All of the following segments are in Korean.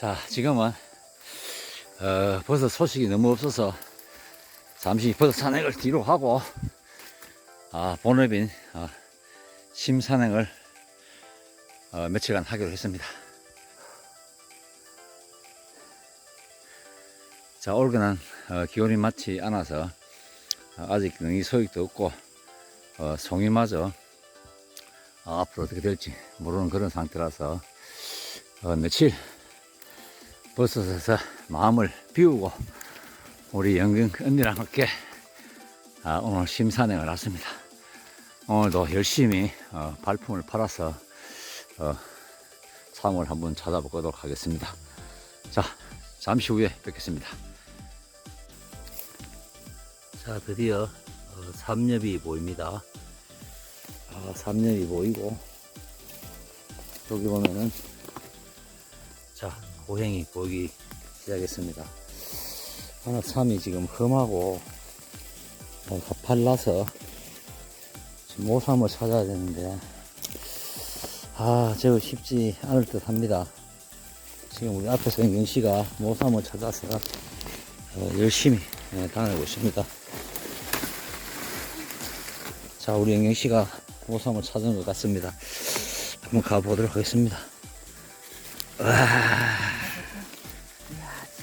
자, 지금은, 어, 버섯 소식이 너무 없어서 잠시 버섯 산행을 뒤로 하고, 아, 본업인, 어, 심산행을, 어, 며칠간 하기로 했습니다. 자, 올겨는, 어, 기온이 맞지 않아서, 어, 아직 능이 소익도 없고, 어, 송이마저, 어, 앞으로 어떻게 될지 모르는 그런 상태라서, 어, 며칠, 버섯에서 마음을 비우고 우리 영경 언니랑 함께 아, 오늘 심산행을 왔습니다. 오늘도 열심히 어, 발품을 팔아서 어, 상을 한번 찾아보도록 하겠습니다. 자, 잠시 후에 뵙겠습니다. 자, 드디어 어, 삼엽이 보입니다. 아, 삼엽이 보이고 여기 보면은 자, 고행이 보이기 시작했습니다. 하나 참이 지금 험하고 어, 가팔라서 모삼을 찾아야 되는데 아, 저거 쉽지 않을 듯 합니다. 지금 우리 앞에서 영경 씨가 모삼을 찾아서 어, 열심히 예, 다니고 있습니다. 자, 우리 영경 씨가 모삼을 찾은 것 같습니다. 한번 가보도록 하겠습니다.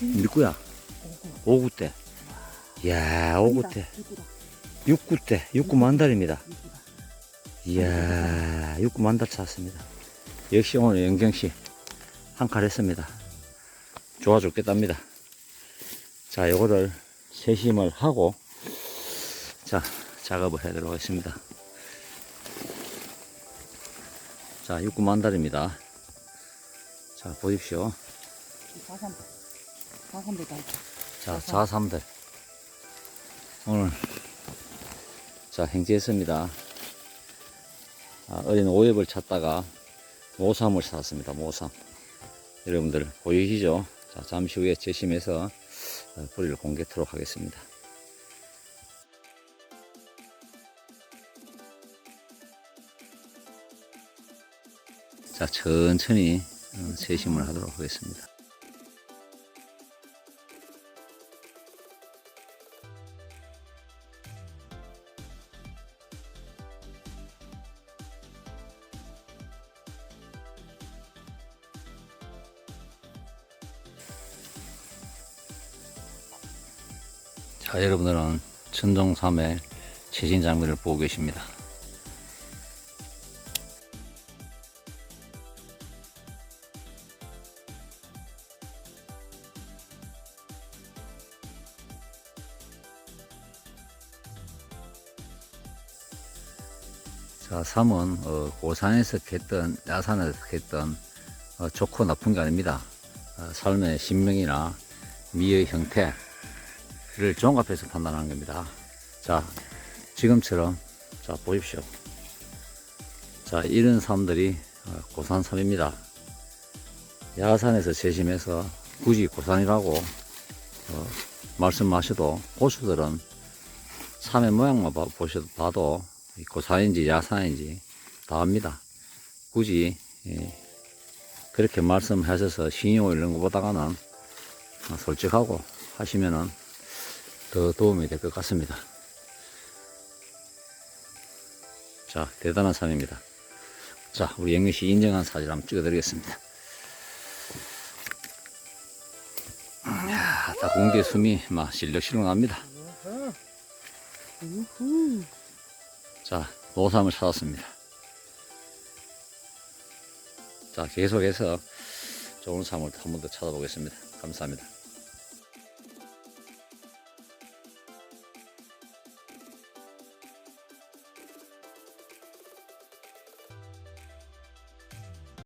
밀구야. 오구 때. 이야, 오구 때. 6구 때. 6구 만달입니다. 이야, 육구 만달 찾았습니다. 역시 오늘 영경씨 한 칼 했습니다. 좋아 죽겠답니다. 자, 요거를 세심을 하고, 자, 작업을 해드리도록 하겠습니다. 자, 육구 만달입니다. 자, 보십시오. 4, 3, 자삼들 자, 자삼들. 오늘 자 행지했습니다. 아, 어린 오엽을 찾다가 모삼을 샀습니다. 모삼. 여러분들 보이시죠? 자, 잠시 후에 재심해서 어, 뿌리를 공개토록 하겠습니다. 자, 천천히 어, 재심을 하도록 하겠습니다. 자, 여러분들은 천정삼의 최신 장면을 보고 계십니다. 자, 삼은 어, 고산에서 캤던 야산에서 캤던 어, 좋고 나쁜 게 아닙니다. 어, 삶의 신명이나 미의 형태 를 종합해서 판단하는 겁니다. 자, 지금처럼 자 보십시오. 자, 이런 삶들이 어, 고산삼입니다. 야산에서 재심해서 굳이 고산이라고 어, 말씀하셔도 고수들은 삼의 모양만 봐- 보셔도 봐도 이 고산인지 야산인지 다 압니다. 굳이 예, 그렇게 말씀하셔서 신용을 잃는 것보다는 어, 솔직하고 하시면은 더 도움이 될 것 같습니다. 자, 대단한 산입니다. 자, 우리 영미 씨 인정한 사진 한번 찍어드리겠습니다. 이야, 다 공개 숨이 막 실력실력 납니다. 자, 노삼을 찾았습니다. 자, 계속해서 좋은 삶을 한 번 더 찾아보겠습니다. 감사합니다.